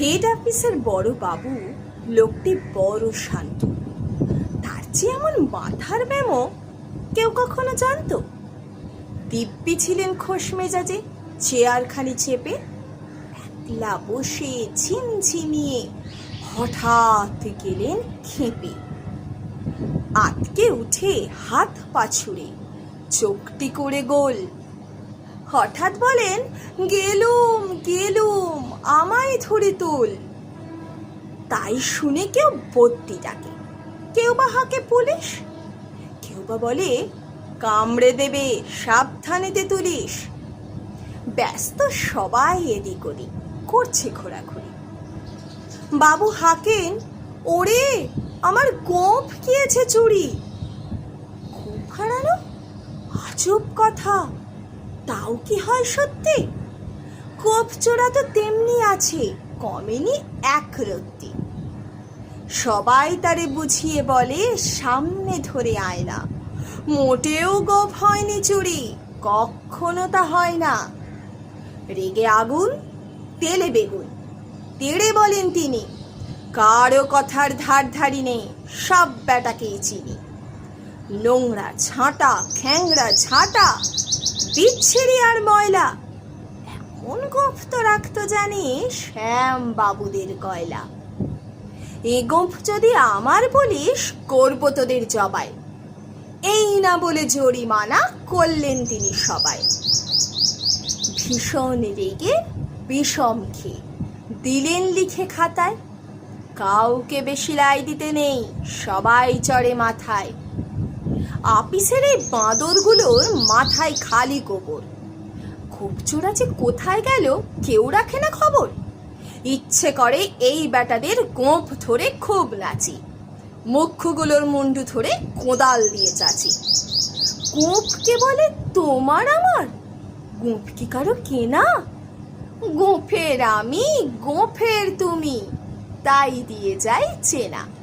Head অফিসের বড় বাবু লোকটি বড় শান্ত। তার যে এমন মাথার ব্যামো কেউ কখনো জানতো? দিব্যি ছিলেন খোশ মেজাজে, চেয়ার চেয়ারখানি চেপে, একলা বসে ঝিমঝিমিয়ে হঠাৎ গেলেন খেপে। আটকে উঠে হাত পাছুড়ে চোখটি করে গোল হঠাৎ বলেন, গেলুম গেলুম, আমায় ধরে তুল। তাই শুনে কেউ বদ্যি ডাকে। কেউ বা হাকে পুলিশ। কেউ বা বলে, কামড়ে দেবে, সাবধানেতে তুলিস। ব্যস্ত সবাই এদিক ওদিক করছে ঘোরাঘুরি। বাবু হাকেন, ওরে, আমার গোপ গিয়েছে চুরি। গোপ হারানো আজব কথা। তাও কি হয় সত্যি? গোপচোরা তো তেমনি আছে, কমেনি এক রত্তি। সবাই তারে বুঝিয়ে বলে, সামনে ধরে আয় না। মোটেও গোপ হয়নি চুরি, কখনো তা হয় না। রেগে আগুন, তেলে বেগুন। তেড়ে বলেন তিনি, কারও কথার ধার ধারি নেই, সব ব্যাটাকেই চিনি। নোংরা ছাঁটা, খ্যাংরা ঝাঁটা বিচ্ছিরি আর ময়লা। এমন গোফ রাখতো জানি শ্যাম বাবুদের কয়লা এ গোফ যদি আমার বলিস, করব তোদের জবাই। এই না বলে জরিমানা করলেন তিনি সবাই। ভীষণ রেগে বিষম খেয়ে দিলেন লিখে খাতায়, কাউকে বেশি লাই দিতে নেই, সবাই চড়ে মাথায়। আপিসের এই বাঁদরগুলোর মাথায় খালি গোবর। খুবচোরা যে কোথায় গেল, কেউ রাখে না খবর। ইচ্ছে করে এই বেটাদের গোঁপ ধরে খুব নাচি। মুখ্যগুলোর মুন্ডু ধরে কোদাল দিয়ে চাচি। গোঁপকে বলে তোমার আমার? গোঁপ কি কারও কেনা? গোঁফের আমি, গোঁফের তুমি। তাই দিয়ে যাই চেনা।